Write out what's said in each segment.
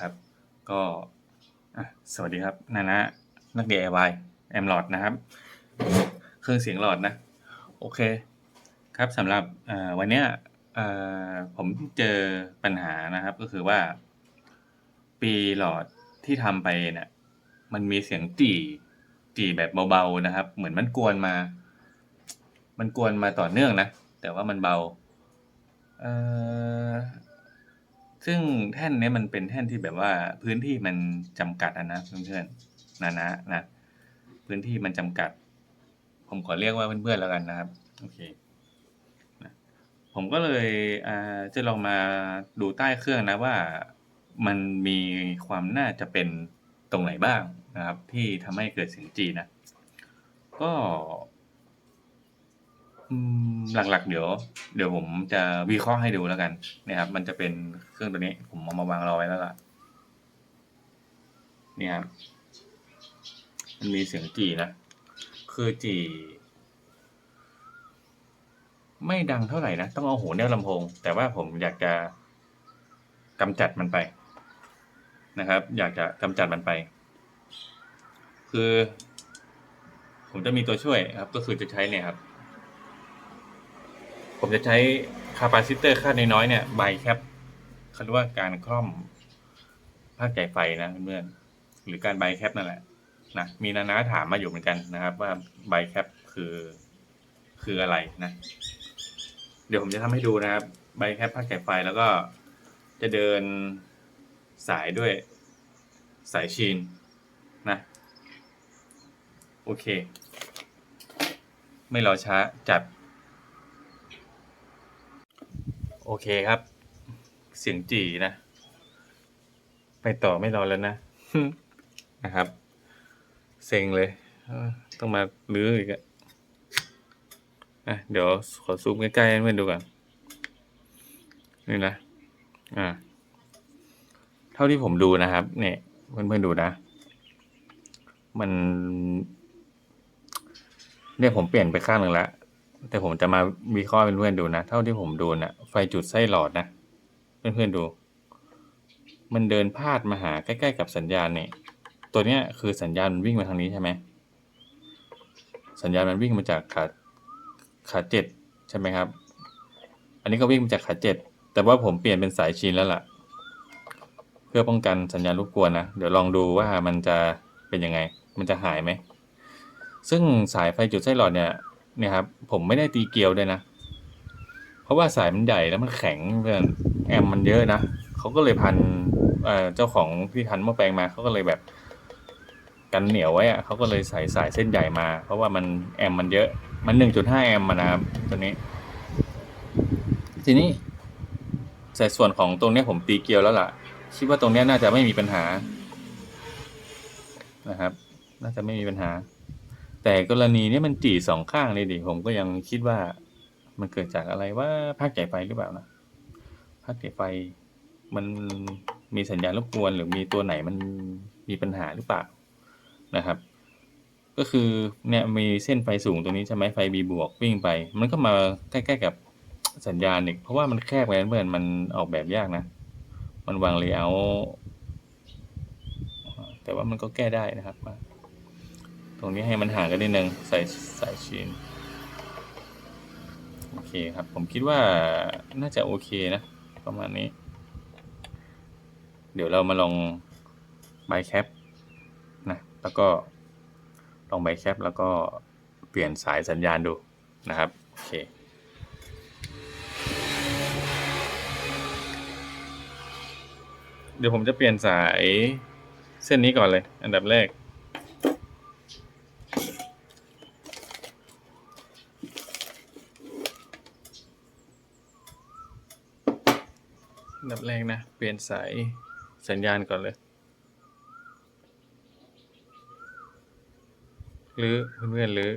ครับ ก็สวัสดีครับนานะนัก DIY แอมหลอดนะครับ เครื่องเสียงหลอดนะ โอเค ครับสำหรับวันเนี้ยผมเจอปัญหานะครับก็คือว่า ปีหลอดที่ทำไปเนี่ยมันมีเสียงจี่จี่แบบเบาๆนะครับ เหมือนมันกวนมา มันกวนมาต่อเนื่องนะ แต่ว่ามันเบา เอ่อ ซึ่งแท่นเนี้ยมันเป็นแท่นที่แบบว่าพื้นที่มันจำกัดอะนะเพื่อนๆนะนะนะ พื้นที่มันจำกัด ผมขอเรียกว่าเพื่อนๆแล้วกันนะครับ โอเคนะผมก็เลยจะลองมาดูใต้เครื่องนะว่ามันมีความน่าจะเป็นตรงไหนบ้างนะครับ ที่ทำให้เกิดเสียงจีนะ ก็ อืมหลักๆ เดี๋ยว เดี๋ยวผมจะวิเคราะห์ให้ดูแล้วกันนะครับ มันจะเป็นเครื่องตัวนี้ ผมเอามาวางรอไว้แล้วล่ะนี่ครับมันมีเสียงจีนะ คือจีไม่ดังเท่าไหร่นะ ต้องเอาหูแนวลำโพง แต่ว่าผมอยากจะกำจัดมันไปนะครับ อยากจะกำจัดมันไป คือ ผมจะมีตัวช่วยครับ ก็คือจะใช้เนี่ยครับ ผมจะใช้คาปาซิเตอร์ค่าน้อยๆเนี่ยไบแคปเขาเรียกว่าการคล่อมภาคจ่ายไฟนะเพื่อนๆหรือการไบแคปนั่นแหละนะมีนานาถามมาอยู่เหมือนกันนะครับ ว่าไบแคปคือ คืออะไรนะ เดี๋ยวผมจะทำให้ดูนะครับไบแคปภาคจ่ายไฟแล้วก็จะเดินสายด้วยสายชีนนะโอเค ไม่รอช้าจัด โอเคครับ เสียงจีนะ ไปต่อไม่รอแล้วนะนะครับ เซ็งเลย ต้องมาลื้ออีกอะอะเดี๋ยวขอซูมใกล้ๆให้เพื่อนดูก่อนนี่นะ อ่า เท่าที่ผมดูนะครับ เนี่ยเพื่อนๆดูนะ มัน เนี่ยผมเปลี่ยนไปข้างหนึ่งแล้ว แต่ผมจะมาวิเคราะห์เป็นเพื่อนดูนะ เท่าที่ผมดูนะไฟจุดไส้หลอดนะ เพื่อนๆดู มันเดินพาดมาหาใกล้ๆกับสัญญาณเนี่ย ตัวเนี้ยคือสัญญาณมันวิ่งมาทางนี้ใช่ไหม สัญญาณมันวิ่งมาจากขาขาเจ็ดใช่ไหมครับ อันนี้ก็วิ่งมาจากขาเจ็ด แต่ว่าผมเปลี่ยนเป็นสายชีนแล้วล่ะ เพื่อป้องกันสัญญาณรบกวนนะ เดี๋ยวลองดูว่ามันจะเป็นยังไง มันจะหายไหม ซึ่งสายไฟจุดไส้หลอดเนี่ย เนี่ยครับ ผมไม่ได้ตีเกลียวด้วยนะ เพราะว่าสายมันใหญ่แล้วมันแข็งเพื่อนแอมมันเยอะนะเขาก็เลยพันเอ่อเจ้าของที่พันหม้อแปลงมาเขาก็เลยแบบกันเหนียวไว้อะเขาก็เลยใส่สายเส้นใหญ่มา เพราะว่ามันแอมมันเยอะมันหนึ่งจุดห้าแอมมานะครับตัวนี้ ทีนี้สัดส่วนของตรงนี้ผมตีเกลียวแล้วล่ะคิดว่าตรงนี้น่าจะไม่มีปัญหานะครับ น่าจะไม่มีปัญหา แต่กรณีนี้มันจี่สองข้างเลยดิผมก็ยังคิดว่า มันเกิดจากอะไรว่าภาคจ่ายไฟหรือเปล่านะภาคจ่ายไฟ มันมีสัญญาณรบกวน หรือมีตัวไหนมันมีปัญหาหรือเปล่านะครับ ก็คือเนี่ยมีเส้นไฟสูงตรงนี้ใช่ไหมไฟ B บวกวิ่งไป มันก็มาใกล้ๆกับสัญญาณอีกเพราะว่ามันแคบไปเพื่อนมันออกแบบยากนะ มันวางเลเยอร์แต่ว่ามันก็แก้ได้นะครับ รงนี้ให้มันห่างกันนิดนึงใส่สายชีนโอเคครับผมคิดว่าน่าจะโอเคนะ ประมาณนี้ เดี๋ยวเรามาลองไบแคปนะแล้วก็ลองไบแคปแล้วก็เปลี่ยนสายสัญญาณดูนะครับโอเคเดี๋ยวผมจะเปลี่ยนสายเส้นนี้ก่อนเลย อันดับแรก นดับแรกนะ เปลี่ยนสายสัญญาณก่อนเลย หรือเพื่อนๆหรือ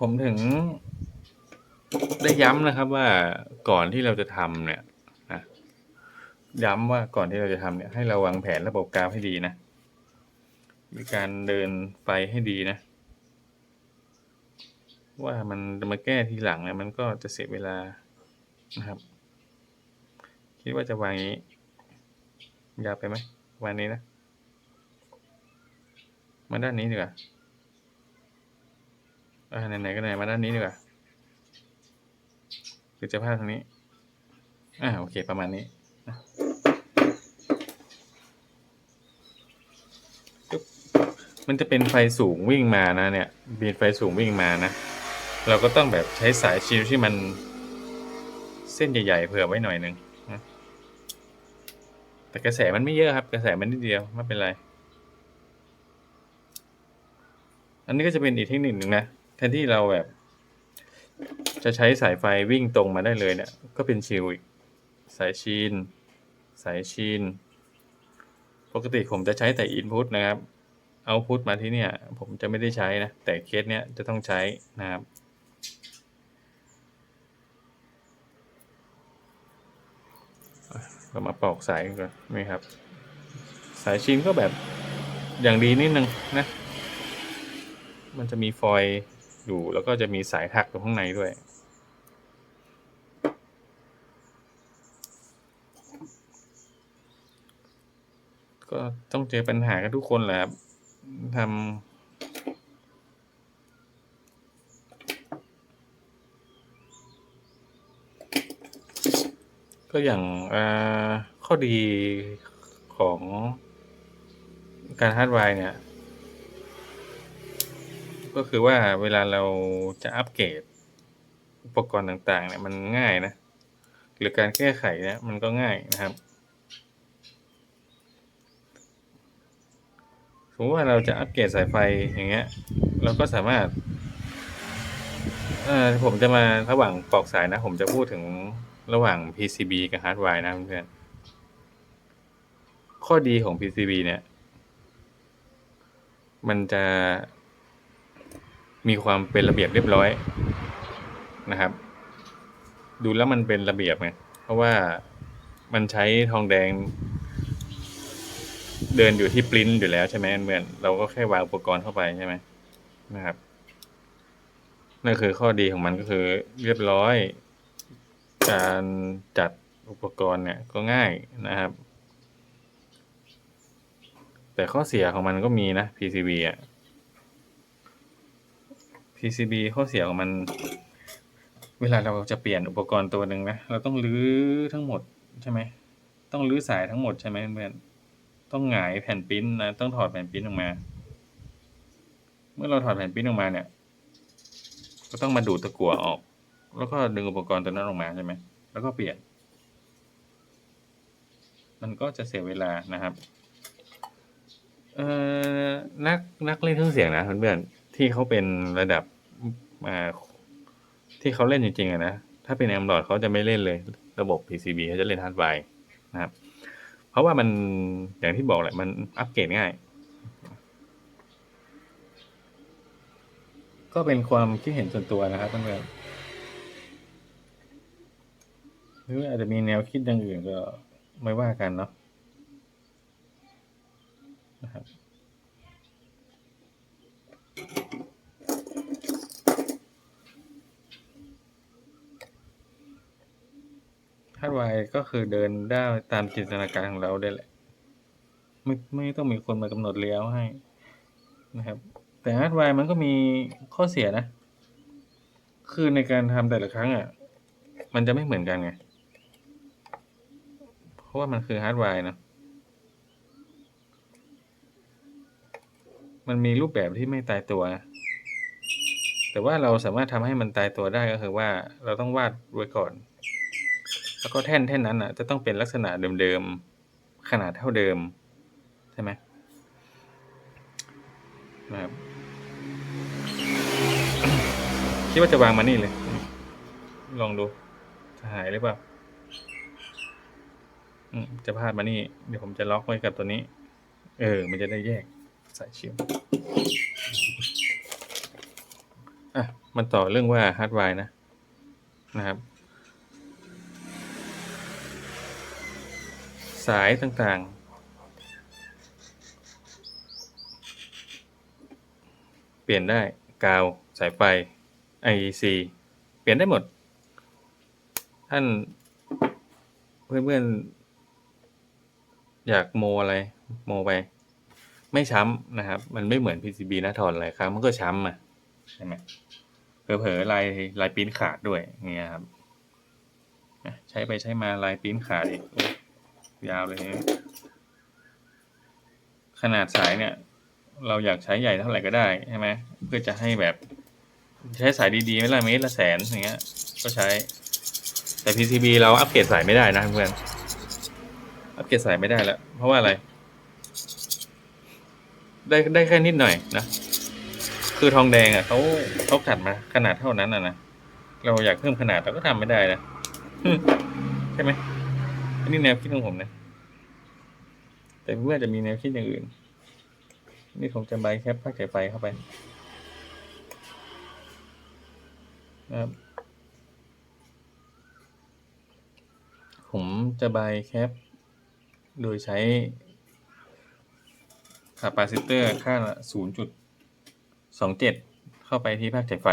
ผมถึงได้ย้ำนะครับว่าก่อนที่เราจะทำเนี่ยนะย้ำว่าก่อนที่เราจะทำเนี่ยให้เราวางแผนระบบกราฟให้ดีนะ มีการเดินไฟให้ดีนะ ว่ามันมาแก้ทีหลังเนี่ยมันก็จะเสียเวลานะครับ คิดว่าจะวางอย่างนี้ ยาวไปไหมวางนี้นะ มาด้านนี้ดีกว่าอ่าไหนๆก็ไหนมาด้านนี้ดีกว่าคือจะพาดทางนี้อ่าโอเคประมาณนี้นะมันจะเป็นไฟสูงวิ่งมานะเนี่ยมีไฟสูงวิ่งมานะ เราก็ต้องแบบใช้สายชิลที่มันเส้นใหญ่ๆเผื่อไว้หน่อยหนึ่งนะแต่กระแสมันไม่เยอะครับ กระแสมันนิดเดียวไม่เป็นไร อันนี้ก็จะเป็นอีกเทคนิคหนึ่งนะแทนที่เราแบบ จะใช้สายไฟวิ่งตรงมาได้เลยเนี่ยก็เป็นชิลอีกสายชีน สายชีน ปกติผมจะใช้แต่อินพุตนะครับเอาพุตมาที่เนี่ย ผมจะไม่ได้ใช้นะ แต่เคสเนี้ยจะต้องใช้นะครับ เรามาปอกสายกันก่อนนี่ครับ สายชินก็แบบอย่างดีนิดนึงนะ มันจะมีฟอยล์อยู่แล้วก็จะมีสายถักอยู่ข้างในด้วยก็ต้องเจอปัญหากันทุกคนแหละครับทำ ก็อย่างข้อดีของการฮาร์ดไวร์เนี่ย ก็คือว่าเวลาเราจะอัปเกรดอุปกรณ์ต่างๆ เนี่ยมันง่ายนะ หรือการแก้ไขเนี่ยมันก็ง่ายนะครับสมมติว่าเราจะอัปเกรดสายไฟอย่างเงี้ย เราก็สามารถ เอ่อผมจะมาระหว่างปลอกสายนะ ผมจะพูดถึง ระหว่าง PCB กับฮาร์ดไวร์นะเพื่อนข้อดีของ PCB เนี่ย มันจะมีความเป็นระเบียบเรียบร้อยนะครับ ดูแล้วมันเป็นระเบียบไงเพราะว่ามันใช้ทองแดง เดินอยู่ที่ปริ้นอยู่แล้วใช่ไหมเหมือนเราก็แค่วางอุปกรณ์เข้าไปใช่ไหมนะครับนั่นคือข้อดีของมันก็คือเรียบร้อย การจัดอุปกรณ์เนี่ยก็ง่ายนะครับ แต่ข้อเสียของมันก็มีนะ PCB อะ PCB ข้อเสียของมัน เวลาเราจะเปลี่ยนอุปกรณ์ตัวหนึ่งนะ เราต้องรื้อทั้งหมดใช่ไหม ต้องรื้อสายทั้งหมดใช่ไหมเพื่อนต้องหงายแผ่นปิ้นนะ ต้องถอดแผ่นปิ้นออกมา เมื่อเราถอดแผ่นปิ้นออกมาเนี่ย ก็ต้องมาดูดตะกั่วออก แล้วก็ดึงอุปกรณ์ตัวนั้นออกมาใช่ไหม แล้วก็เปลี่ยน มันก็จะเสียเวลานะครับ เอ่อ นักนักเล่นเครื่องเสียงนะเพื่อนๆ ที่เขาเป็นระดับอ่าที่เขาเล่นจริงๆอะนะ ถ้าเป็น Android เขาจะไม่เล่นเลย ระบบ PCB เขาจะเล่นฮาร์ดไวร์นะครับ เพราะว่ามันอย่างที่บอกแหละ มันอัปเกรดง่ายก็เป็นความคิดเห็นส่วนตัวนะครับเพื่อนๆ หรืออาจจะมีแนวคิดอย่างอื่นก็ไม่ว่ากันเนาะนะครับฮาร์ดวร์ก็คือเดินได้ตามจินตนาการของเราได้แหละ ไม่ไม่ต้องมีคนมากำหนดเลี้ยวให้นะครับ แต่ฮาร์ดไวร์มันก็มีข้อเสียนะ คือในการทำแต่ละครั้งอะ มันจะไม่เหมือนกันไง ราะว่ามันคือฮาร์ดไวร์นะ มันมีรูปแบบที่ไม่ตายตัวนะแต่ว่าเราสามารถทำให้มันตายตัวได้ก็คือว่าเราต้องวาดไว้ก่อน แล้วก็แท่นแท่นนั้นอะ จะต้องเป็นลักษณะเดิมๆ ขนาดเท่าเดิม ใช่ไหมนะครับคิดว่าจะวางมานี่เลย ลองดูจะหายหรือเปล่า จะพาดมานี่ เดี๋ยวผมจะล็อกไว้กับตัวนี้ เออ มันจะได้แยกสายชิวอะ มันต่อเรื่องว่าฮาร์ดไวร์นะ นะครับ สายต่างๆ เปลี่ยนได้กาว สายไฟ IEC เปลี่ยนได้หมด ท่านเพื่อนๆ อยากโมอะไร โมไป ไม่ช้ำนะครับ มันไม่เหมือน PCB นะถอดหลายครั้งมันก็ช้ำอะใช่ไหมเผลอๆลายลายปิ้นขาดด้วยอย่างเงี้ยครับใช้ไปใช้มาลายปิ้นขาดอีกยาวเลยเนี่ยขนาดสายเนี่ย เราอยากใช้ใหญ่เท่าไหร่ก็ได้ใช่ไหมเพื่อจะให้แบบใช้สายดีๆไม่ละเมตรละแสนอย่างเงี้ย ก็ใช้แต่ PCB เราอัปเกรดสายไม่ได้นะเพื่อน อัปเกรดสายไม่ได้แล้ว เพราะว่าอะไร ได้ได้แค่นิดหน่อยนะ คือทองแดงอะเขาเขาขัดมาขนาดเท่านั้นอะนะ เราอยากเพิ่มขนาดเราก็ทำไม่ได้นะใช่ไหมอันนี้แนวคิดของผมนะ แต่เพื่อจะมีแนวคิดอย่างอื่น นี่ผมจะใบแคปภาคสายไฟเข้าไปนะครับผมจะใบแคป โดยใช้คาปาซิเตอร์ค่า 0.27 เข้าไปที่ภาคจ่ายไฟ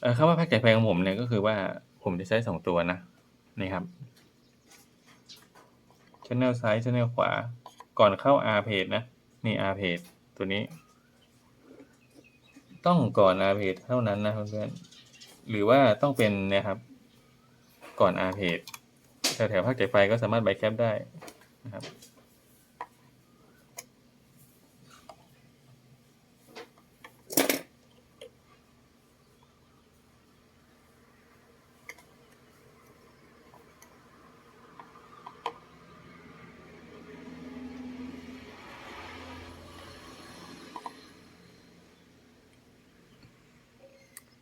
เอ่อคำว่าภาคจ่ายไฟของผมเนี่ยก็คือว่าผมจะใช้สองตัวนะนี่ครับ channel ซ้าย channel ขวา ก่อนเข้า R page นะ นี่ R page ตัวนี้ ต้องก่อน R page เท่านั้นนะเพื่อนๆหรือว่าต้องเป็นนะครับ ก่อน R page แถวๆภาคจ่ายไฟก็สามารถไบแคปได้นะครับ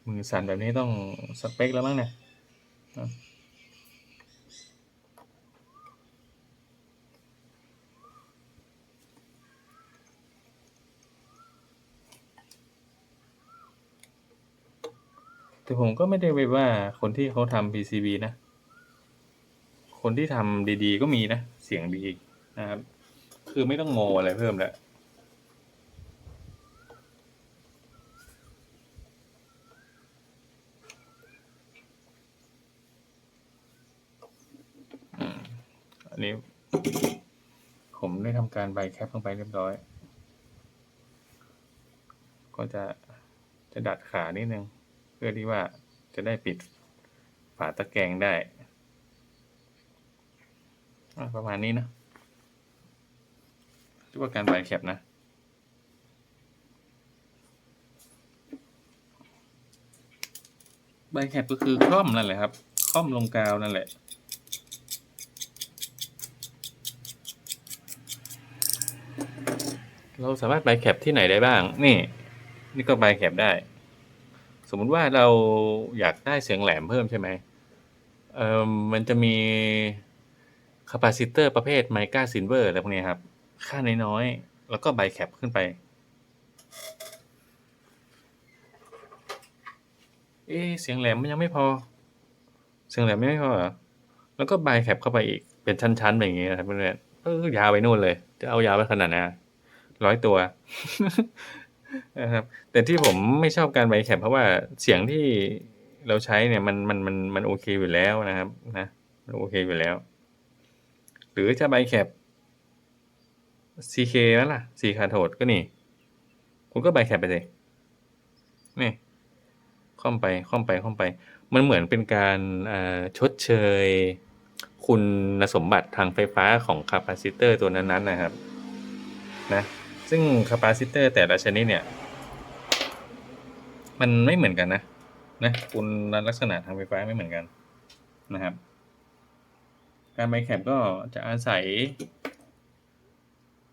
มือสั่นแบบนี้ต้องสเปคแล้วมั้งเนี่ย แต่ผมก็ไม่ได้ไปว่าคนที่เขาทำ PCB นะ คนที่ทำดีๆ ก็มีนะ เสียงดีนะครับ คือไม่ต้องโมอะไรเพิ่มแล้วอันนี้ ผมได้ทำการใบแคปลงไปเรียบร้อย ก็จะจะดัดขานิดนึง เพื่อที่ว่าจะได้ปิดฝาตะแกรงได้ ประมาณนี้นะเรียกว่าการใบแคปนะใบแคปก็คือคล่อมนั่นแหละครับ คล่อมลงกาวนั่นแหละเราสามารถใบแคปที่ไหนได้บ้าง นี่ นี่ก็ใบแคปได้ สมมุติว่าเราอยากได้เสียงแหลมเพิ่มใช่ไหมเอ่อมันจะมีคาปาซิเตอร์ประเภทไมกาซินเวอร์อะไรพวกนี้ครับ ค่าน้อยๆ แล้วก็ใบแคปขึ้นไป เอ๊เสียงแหลมมันยังไม่พอ เสียงแหลมยังไม่พอเหรอ แล้วก็ใบแคปเข้าไปอีก เป็นชั้นๆแบบอย่างเงี้นะครับเพื่อนๆเออยาวไปนู่นเลย จะเอายาวไปขนาดไหนะร้อยตัว นะครับ แต่ที่ผมไม่ชอบการใบแคปเพราะว่าเสียงที่เราใช้เนี่ยมันมันมันมันโอเคอยู่แล้วนะครับ นะมันโอเคอยู่แล้ว หรือจะใบแคป CK นั่นล่ะ C คาโทดก็นี่คุณก็ใบแคปไปสินี่ค่อมไปค่อมไปค่อมไป มันเหมือนเป็นการชดเชย คุณสมบัติทางไฟฟ้าของคาปาซิเตอร์ตัวนั้นๆนะครับ นะ ซึ่งคาปาซิเตอร์แต่ละชนิดเนี่ย มันไม่เหมือนกันนะนะคุณลักษณะทางไฟฟ้าไม่เหมือนกันนะครับ การใบแคปก็จะอาศัย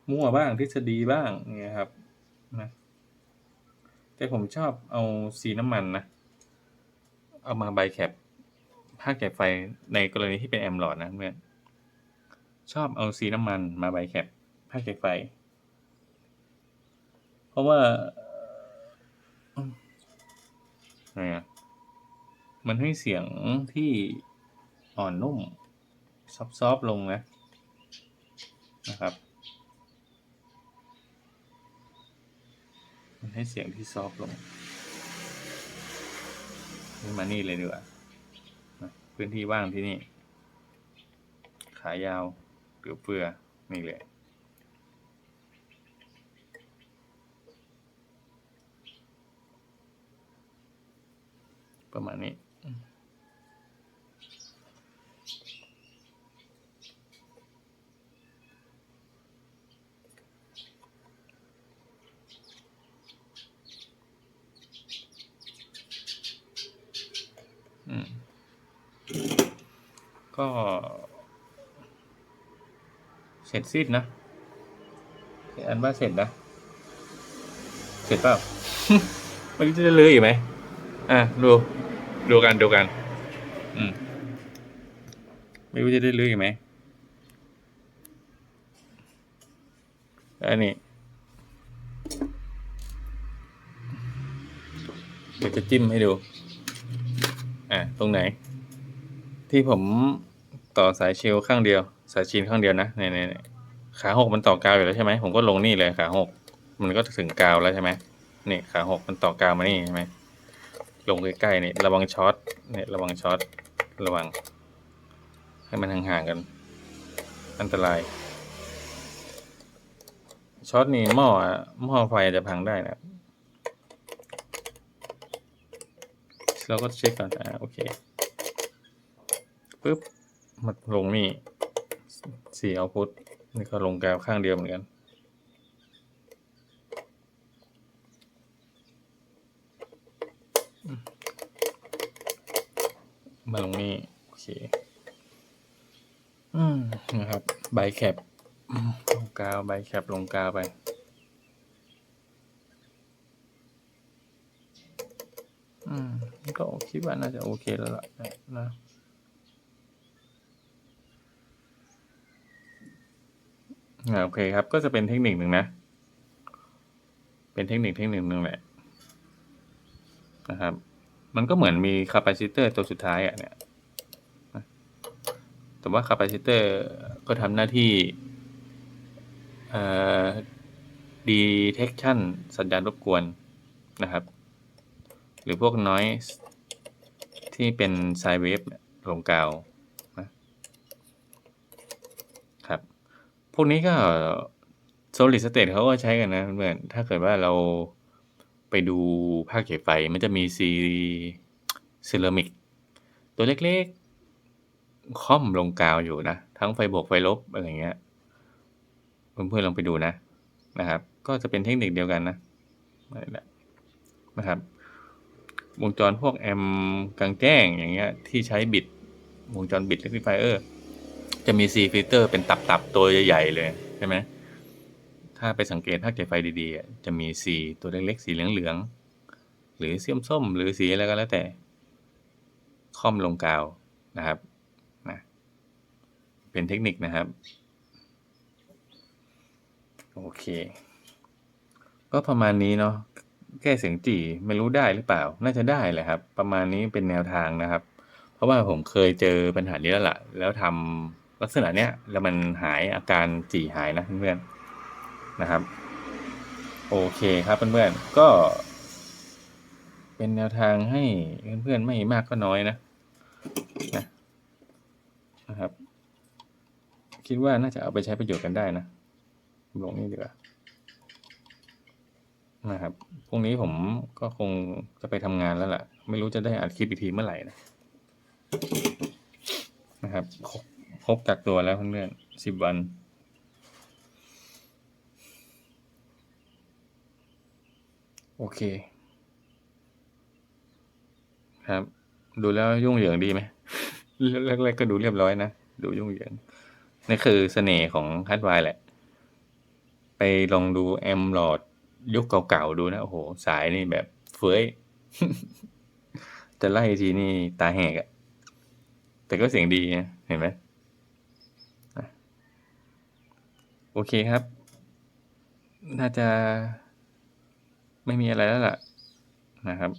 มั่วบ้างทฤษฎีบ้างเงี้ยครับนะแต่ผมชอบเอาสีน้ำมันนะ เอามาใบแคปภาคแคปไฟในกรณีที่เป็นแอมหลอดนะเพื่อนชอบเอาสีน้ำมันมาใบแคปภาคแคปไฟ เพราะว่าอืมไงอะมันให้เสียงที่อ่อนนุ่ม ซอฟๆลงนะ นะครับ มันให้เสียงที่ซอฟต์ลงมานี่เลยดีกว่า พื้นที่ว่างที่นี่ ขายาวเหลือเฟือนี่เลย ประมาณนี้อืมก็ เสร็จสิ้นนะอันว่าเสร็จนะ เสร็จเปล่า มันจะเลยอีกไหม อะดูดูกันดูกัน อืม ไม่รู้จะได้ลื้ออีกไหมอันนี้เดี๋ยวจะจิ้มให้ดู อะตรงไหน ที่ผมต่อสายเชลข้างเดียว สายชีนข้างเดียวนะเนี่ยเนี่ยเนี่ยขาหกมันต่อกาวอยู่แล้วใช่ไหมผมก็ลงนี่เลยขาหกมันก็ถึงกาวแล้วใช่ไหมนี่ขาหกมันต่อกาวมานี่ใช่ไหม ลงใกล้ๆนี่ยระวังช็อตเนี่ยระวังช็อตระวัง ให้มันห่างๆกัน อันตรายช็อตนี่หม้อหม้อไฟจะพังได้นะเราก็เช็คก่อนอ่าโอเคปึ๊บมาลงนี่สี่เอาพุทนี่ก็ลงกาวข้างเดียวเหมือนกัน มาลงนี่โอเค อืมนะครับ ใบแคปลงกาวใบแคปลงกาวไปอืมก็คิดว่าน่าจะโอเคแล้วล่ะนะอ่โอเคครับ ก็จะเป็นเทคนิคหนึ่งนะ เป็นเทคนิคเทคนิคหนึ่งแหละนะครับ มันก็เหมือนมีคาปาซิเตอร์ตัวสุดท้ายอะเนี่ย แต่ว่าคาปาซิเตอร์ก็ทำหน้าที่เอ่อ detection สัญญาณรบกวนนะครับ หรือพวก noise ที่เป็น sine wave เนี่ยลงกาวนะครับ พวกนี้ก็ solid state เขาก็ใช้กันนะเพื่อนถ้าเกิดว่าเรา ไปดูภาคเก็บไฟมันจะมีซีเซรามิกตัวเล็กๆค่อมลงกาวอยู่นะ ทั้งไฟบวกไฟลบอะไรเงี้ยเพื่อนๆลองไปดูนะนะครับ ก็จะเป็นเทคนิคเดียวกันนะนะนะครับ วงจรพวกแอมกลางแจ้งอย่างเงี้ยที่ใช้บิดวงจรบิดเร c ติฟเออร์จะมี C filter เป็นตับๆ ตัวใหญ่ ๆ เลย ใช่ไหม ถ้าไปสังเกตภาเก็บไฟดีๆ จะมีสีตัวเล็กๆ สีเหลืองๆ หรือสีส้มๆหรือสีอะไรก็แล้วแต่ ค่อมลงกาวนะครับนะเป็นเทคนิคนะครับ โอเค ก็ประมาณนี้เนาะแก้เสียงจี่ไม่รู้ได้หรือเปล่า น่าจะได้แหละครับ ประมาณนี้เป็นแนวทางนะครับ เพราะว่าผมเคยเจอปัญหานี้แล้วล่ะแล้วทำลักษณะเนี้ยแล้วมันหายอาการจี่หายนะเพื่อนๆ นะครับ โอเคครับเพื่อนๆก็ เป็นแนวทางให้เพื่อนๆไม่มากก็น้อยนะนะนะครับ คิดว่าน่าจะเอาไปใช้ประโยชน์กันได้นะลงนี่ดีกว่านะครับ พรุ่งนี้ผมก็คงจะไปทำงานแล้วล่ะ ไม่รู้จะได้อัดคลิปอีกทีเมื่อไหร่นะ นะครับ ครบครบกักตัวแล้วเพื่อนๆสิบวัน โอเค ครับ ดูแล้วยุ่งเหยิงดีไหมแรกๆก็ดูเรียบร้อยนะ ดูยุ่งเหยิงนี่คือเสน่ห์ของฮาร์ดไวแหละ ไปลองดูแอมหลอดยุคเก่าๆดูนะ โอ้โห สายนี่แบบเฟ้ยจะไล่ทีนี่ตาแหกอะแต่ก็เสียงดีนะเห็นไหมโอเคครับ น่าจะ ไม่มีอะไรแล้วล่ะนะครับ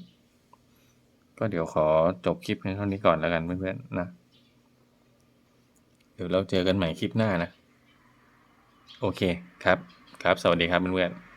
ก็เดี๋ยวขอจบคลิปเพียงเท่านี้ก่อนแล้วกันเพื่อนๆนะ เดี๋ยวเราเจอกันใหม่คลิปหน้านะ โอเคครับ ครับ สวัสดีครับเพื่อนๆ